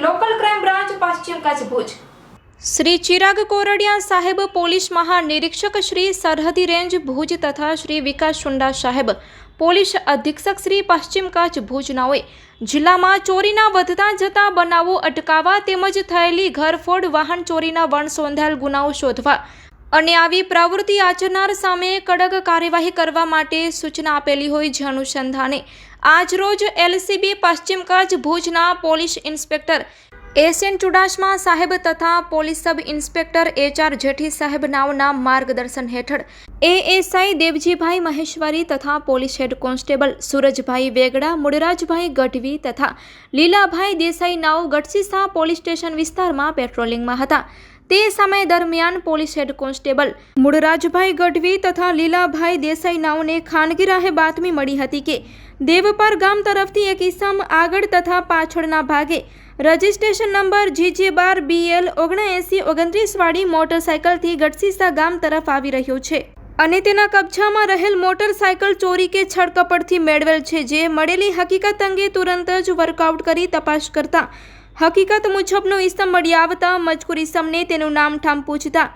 Local crime branch પશ્ચિમ કચ્છ ભુજ શ્રી ચિરાગ કોરડિયા સાહેબ, police મહાનિરીક્ષક Shri સરહદી રેન્જ ભુજ તથા શ્રી વિકાસ શુંડા સાહેબ, પોલીસ અધિક્ષક શ્રી પશ્ચિમ કચ્છ ભુજનાઓએ જિલ્લામાં ચોરીના વધતા જતા બનાવો અટકાવવા તેમજ થયેલી ઘરફોડ, વાહન ચોરીના વણ સોંધાયેલ ગુનાઓ શોધવા અને આવી પ્રવૃત્તિ આચરનાર સામે કડક કાર્યવાહી કરવા માટે સૂચના આપેલી હોય જે અનુસંધાને. આજરોજ એલસીબી પશ્ચિમ કચ્છ ભુજના પોલીસ ઇન્સ્પેક્ટર એસએન ચુડાસમા સાહેબ તથા police sub inspector HR Jethi સાહેબ નાવના માર્ગદર્શન હેઠળ એએસઆઈ દેવજીભાઈ મહેશ્વરી તથા police head constable Surajbhai Vegda, Mudrajbhai Gadhvi તથા લીલાભાઈ દેસાઈ નાવ ગઢસીસા પોલીસ સ્ટેશન વિસ્તારમાં પેટ્રોલિંગમાં હતા. તે સમય દરમિયાન police head constable Mulrajbhai Gadhvi તથા લીલાભાઈ દેસાઈ નાવને ખાનગી રાહે બાતમી મળી હતી કે દેવપર ગામ તરફથી એક ઇસમ આગળ તથા પાછળના ભાગે રજિસ્ટ્રેશન નંબર જીજે બાર બીએલ ઓગણએંસી ઓગણત્રીસવાળી મોટરસાયકલથી ગઢસીસા ગામ તરફ આવી રહ્યો છે. અને તેના કબજામાં રહેલ મોટરસાયકલ ચોરી કે છળકપટથી મેળવેલ છે, જે મળેલી હકીકત અંગે તુરંત જ વર્કઆઉટ કરી તપાસ કરતા હકીકત મુજબનો ઇસમ મળી આવતા મજકૂર ઇસમને તેનું નામ ઠામ પૂછતા,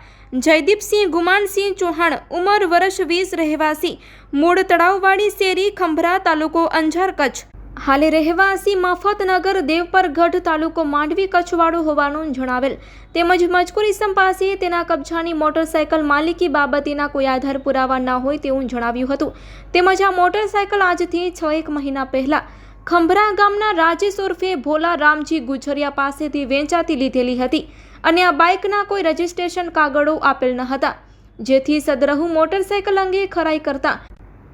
જયદીપસિંહ ગુમાનસિંહ ચૌહાણ ઉંમર વર્ષ વીસ રહેવાસી, મૂળ તળાવવાડી શેરી ખંભરા તાલુકો અંજાર કચ્છ. હાલે રહેવાસી મફતનગર દેવપરગઢ તાલુકો માંડવી કચ્છવાળો હોવાનું જણાવેલ. તેમજ મજકૂર ઇસમ પાસે તેના કબજાની મોટરસાયકલ માલિકી બાબતેના કોઈ આધાર પુરાવા ન હોય તેવું જણાવ્યું હતું. તેમજ આ મોટરસાયકલ આજથી છ એક મહિના પહેલા ખંભરા ગામના રાજેશ ઉર્ફે ભોલા રામજી ગુજરિયા પાસેથી વેચાતી લીધેલી હતી અને આ બાઇકના કોઈ રજિસ્ટ્રેશન કાગળો આપેલ ન હતા, જેથી સદરહુ મોટરસાયકલ અંગે ખરાઈ કરતા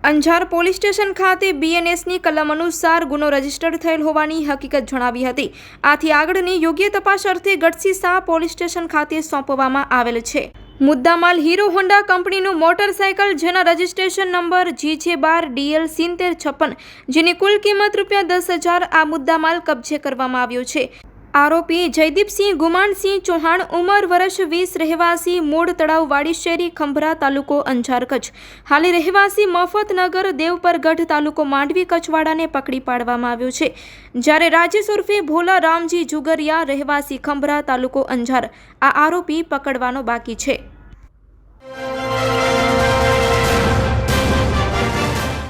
અંજાર પોલીસ સ્ટેશન ખાતે બીએનએસની કલમ અનુસાર ગુનો રજીસ્ટર્ડ થયેલ હોવાની હકીકત જણાવી હતી. આથી આગળની યોગ્ય તપાસ અર્થે ગઢસીસા પોલીસ સ્ટેશન ખાતે સોંપવામાં આવેલ છે. મુદ્દામાલ હીરો હોન્ડા કંપનીનું મોટરસાયકલ, જેના રજિસ્ટ્રેશન નંબર જી છે બાર ડીએલ સિત્તેર છપ્પન, જેની કુલ કિંમત રૂપિયા દસ હજાર આ મુદ્દામાલ કબજે કરવામાં આવ્યો છે. આરોપી જયદીપસિંહ ગુમાનસિંહ ચૌહાણ ઉંમર વર્ષ વીસ રહેવાસી મૂળ તળાવ વાડી શેરી ખંભરા તાલુકો અંજાર કચ્છ. હાલે રહેવાસી મફતનગર દેવપરગઢ તાલુકો માંડવી કચ્છવાડાને પકડી પાડવામાં આવ્યો છે. જ્યારે રાજેશ ઉર્ફે ભોલા રામજી જુગરિયા રહેવાસી ખંભરા તાલુકો અંજાર. આ આરોપી પકડવાનો બાકી છે.